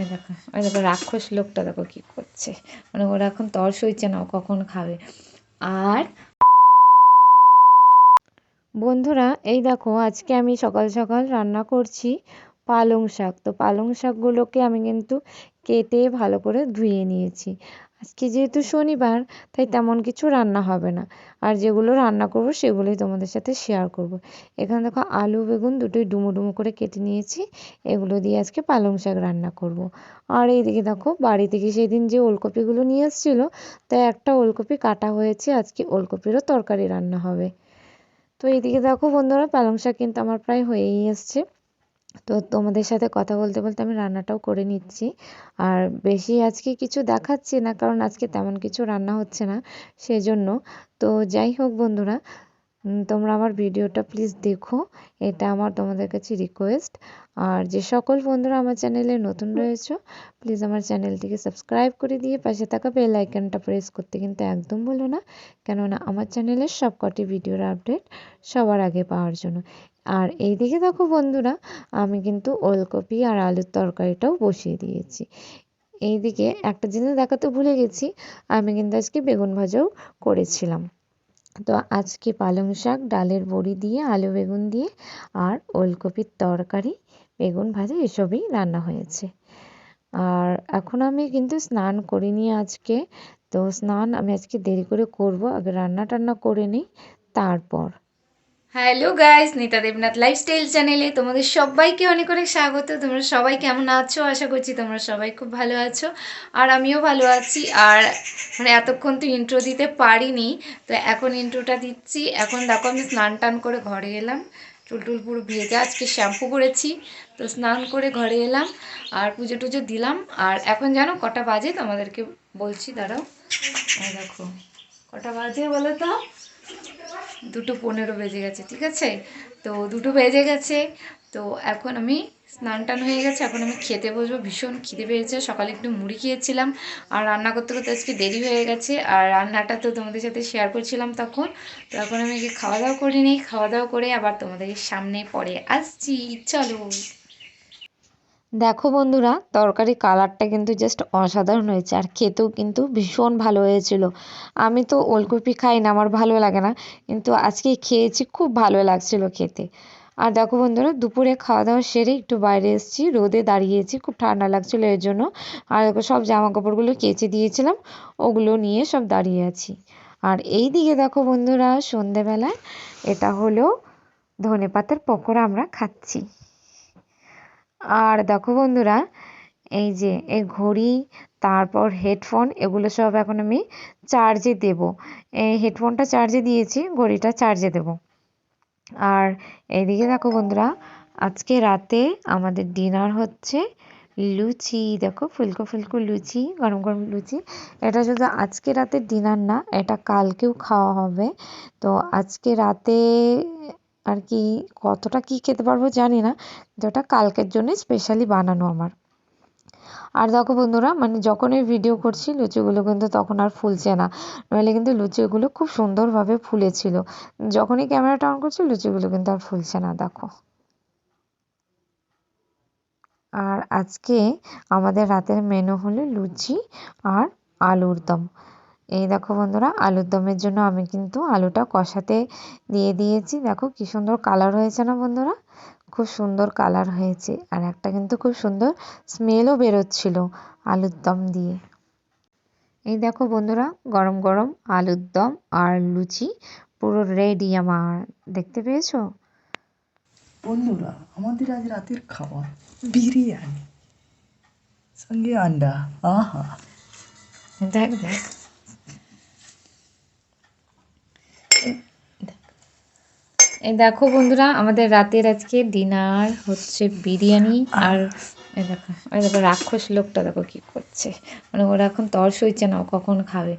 এই দেখো ওই দেখো রাক্ষস লোকটা দেখো কি করছে। মানে ওরা এখন তর সইছে না কখন খাবে। আর বন্ধুরা, এই দেখো, আজকে আমি সকাল সকাল রান্না করছি পালং শাক। তো পালং শাকগুলোকে আমি কিন্তু কেটে ভালো করে ধুয়ে নিয়েছি। আজকে যেহেতু শনিবার তাই তেমন কিছু রান্না হবে না। আর যেগুলো রান্না করব সেগুলোই তোমাদের সাথে শেয়ার করব। এখানে দেখো আলু বেগুন দুটোই ডুমো ডুমো করে কেটে নিয়েছি। এগুলো দিয়ে আজকে পালং শাক রান্না করব। আর এইদিকে দেখো বাড়ি থেকে সেদিন যে ওলকপিগুলো নিয়ে এসেছিল তাই একটা ওলকপি কাটা হয়েছে আজকে ওলকপিরও তরকারি রান্না হবে। তো এইদিকে দেখো বন্ধুরা পালং শাক কিন্তু আমার প্রায় হয়েই এসছে তো তোমাদের সাথে কথা বলতে বলতে আমি রান্নাটাও করে নিচ্ছি। আর বেশি আজকে কিছু দেখাচ্ছি না, কারণ আজকে তেমন কিছু রান্না হচ্ছে না, সেজন্য। তো যাই হোক বন্ধুরা তোমরা আমার ভিডিওটা প্লিজ দেখো, এটা আমার তোমাদের কাছে রিকোয়েস্ট আর যে সকল বন্ধুরা আমার চ্যানেলে নতুন রয়েছে, প্লিজ আমার চ্যানেলটিকে সাবস্ক্রাইব করে দিয়ে পাশে থাকা বেল আইকনটা প্রেস করতে কিন্তু একদম ভুলো না, কেননা আমার চ্যানেলের সবকটি ভিডিওর আপডেট সবার আগে পাওয়ার জন্য। আর এই দিকে দেখো বন্ধুরা, আমি কিন্তু ওলকপি আর আলুর তরকারিটাও বসিয়ে দিয়েছি। এইদিকে একটা জিনিস দেখাতে ভুলে গেছি, আমি কিন্তু আজকে বেগুন ভাজাও করেছিলাম। তো আজকে পালং শাক, ডালের বড়ি দিয়ে, আলু বেগুন দিয়ে আর ওলকপির তরকারি, বেগুন ভাজা এসবই রান্না হয়েছে। আর এখন আমি কিন্তু স্নান করিনি আজকে, তো স্নান আমি আজকে দেরি করে করব, আগে রান্না টান্না করে নিই, তারপর। Hello guys Nita Debnath lifestyle চ্যানেলে তোমাদের সবাইকে অনেক অনেক স্বাগত। তোমরা সবাই কেমন আছো? আশা করছি তোমরা সবাই খুব ভালো আছো। আর আমিও ভালো আছি। আর মানে এতক্ষণ তো ইন্ট্রো দিতে পারিনি, তো এখন ইন্ট্রোটা দিচ্ছি। এখন দেখো আমি স্নান টান করে ঘরে এলাম। চুল টুল পুরো ভেজে আজকে শ্যাম্পু করেছি, তো স্নান করে ঘরে এলাম। আর পুজো টুজো দিলাম। আর এখন জানো কটা বাজে? তোমাদেরকে বলছি, দাঁড়াও। দেখো, কটা বাজে বলো তো? দুটো পনেরো বেজে গেছে, ঠিক আছে? তো দুটো বেজে গেছে, তো এখন আমি স্নান টান হয়ে গেছে, এখন আমি খেতে বসবো, ভীষণ খিদে পেয়েছে, সকালে একটু মুড়ি খেয়েছিলাম আর রান্না করতে করতে আজকে দেরি হয়ে গেছে আর রান্নাটা তো তোমাদের সাথে শেয়ার করছিলাম তখন, তো এখন আমি খাওয়া দাওয়া করিনি খাওয়া দাওয়া করে আবার তোমাদের সামনে পরে আসছি, চলো। দেখো বন্ধুরা তরকারি কালারটা কিন্তু জাস্ট অসাধারণ হয়েছে আর খেতেও কিন্তু ভীষণ ভালো হয়েছিল। আমি তো ওলকপি খাই না, আমার ভালো লাগে না, কিন্তু আজকে খেয়েছি, খুব ভালো লাগছিল খেতে। আর দেখো বন্ধুরা, দুপুরে খাওয়া দাওয়া সেরে একটু বাইরে এসেছি, রোদে দাঁড়িয়েছি, খুব ঠান্ডা লাগছিল এর জন্য। আর দেখো সব জামা কাপড়গুলো কেচে দিয়েছিলাম, ওগুলো নিয়ে সব দাঁড়িয়ে আছি। আর এই দিকে দেখো বন্ধুরা, সন্ধেবেলায় এটা হলো ধনে পাতার পকোড়া আমরা খাচ্ছি। আর দেখো বন্ধুরা, এই যে এই ঘড়ি, তারপর হেডফোন এগুলো সব এখন আমি চার্জে দেব। এই হেডফোনটা চার্জে দিয়েছি, ঘড়িটা চার্জে দেব। আর এইদিকে দেখো বন্ধুরা, আজকে রাতে আমাদের ডিনার হচ্ছে লুচি। দেখো ফুলকো ফুলকো লুচি, গরম গরম লুচি। এটা শুধু আজকে রাতের ডিনার না, এটা কালকেও খাওয়া হবে। তো আজকে রাতে আর কি, কতটা কি খেতে পারব জানি না, কিন্তু ওটা কালকের জন্যই স্পেশালি বানানো আমার। আর দেখো বন্ধুরা মানে যখনই ভিডিও করছি, লুচিগুলো কিন্তু তখন আর ফুলছে না। নইলে কিন্তু লুচিগুলো খুব সুন্দরভাবে ফুলেছিল। যখনই ক্যামেরাটা অন করছি, লুচিগুলো কিন্তু আর ফুলছে না, দেখো। আর আজকে আমাদের রাতের মেনু হলো লুচি আর আলুর দম। এই দেখো বন্ধুরা আলুর দমের জন্য আমি কিন্তু আলুটা কষাতে দিয়ে দিয়েছি। দেখো কি সুন্দর কালার হয়েছে না বন্ধুরা? খুব সুন্দর কালার হয়েছে আর একটা কিন্তু খুব সুন্দর স্মেলও বেরোচ্ছিল আলুর দম দিয়ে। এই দেখো বন্ধুরা গরম গরম আলুর দম আর লুচি পুরো রেডি আমার। দেখতে পেয়েছ? বন্ধুরা আমাদের আজ রাতের খাবার বিরিয়ানি। সঙ্গে আন্ডা আহা। দেখ দেখ। এই দেখো বন্ধুরা, আমাদের রাতের আজকে ডিনার হচ্ছে বিরিয়ানি আর এই দেখো দেখো রাক্ষস লোকটা দেখো কি করছে। মানে ওরা এখন তর সইছে না কখন খাবে।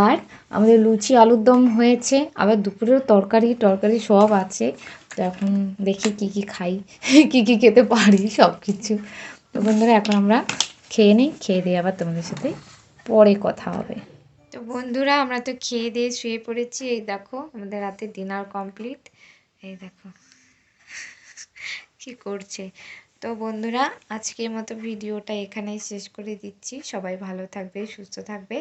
আর আমাদের লুচি আলুর দম হয়েছে, আবার দুপুরেও তরকারি টরকারি সব আছে। তো এখন দেখি কি কি খাই, কি কি খেতে পারি সব কিছু তো বন্ধুরা, এখন আমরা খেয়ে নিই, খেয়ে দিয়ে আবার তোমাদের সাথে পরে কথা হবে। তো বন্ধুরা, আমরা তো খেয়ে দিয়ে শুয়ে পড়েছি। এই দেখো, আমাদের রাতে ডিনার কমপ্লিট এই দেখো, কি করছে? তো বন্ধুরা, আজকের মতো ভিডিওটা এখানেই শেষ করে দিচ্ছি। সবাই ভালো থাকবে, সুস্থ থাকবে।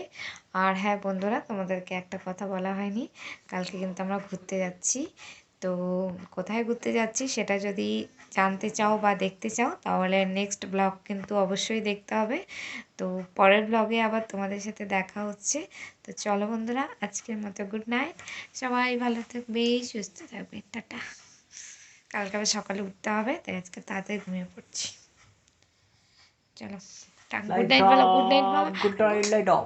আর হ্যাঁ বন্ধুরা, তোমাদেরকে একটা কথা বলা হয়নি। কালকে কিন্তু আমরা ঘুরতে যাচ্ছি। তো কোথায় ঘুরতে যাচ্ছি সেটা যদি জানতে চাও বা দেখতে চাও তাহলে নেক্সট ব্লগ কিন্তু অবশ্যই দেখতে হবে। তো পরের ব্লগে আবার তোমাদের সাথে দেখা হচ্ছে। তো চলো বন্ধুরা আজকের মতো গুড নাইট সবাই ভালো থাকবে সুস্থ থাকবে। টাটা। কালকে আবার সকালে উঠতে হবে তাই আজকে তাড়াতাড়ি ঘুমিয়ে পড়ছি। চলো গুড নাইট বলো গুড নাইট বলো গুড নাইট লাইট অফ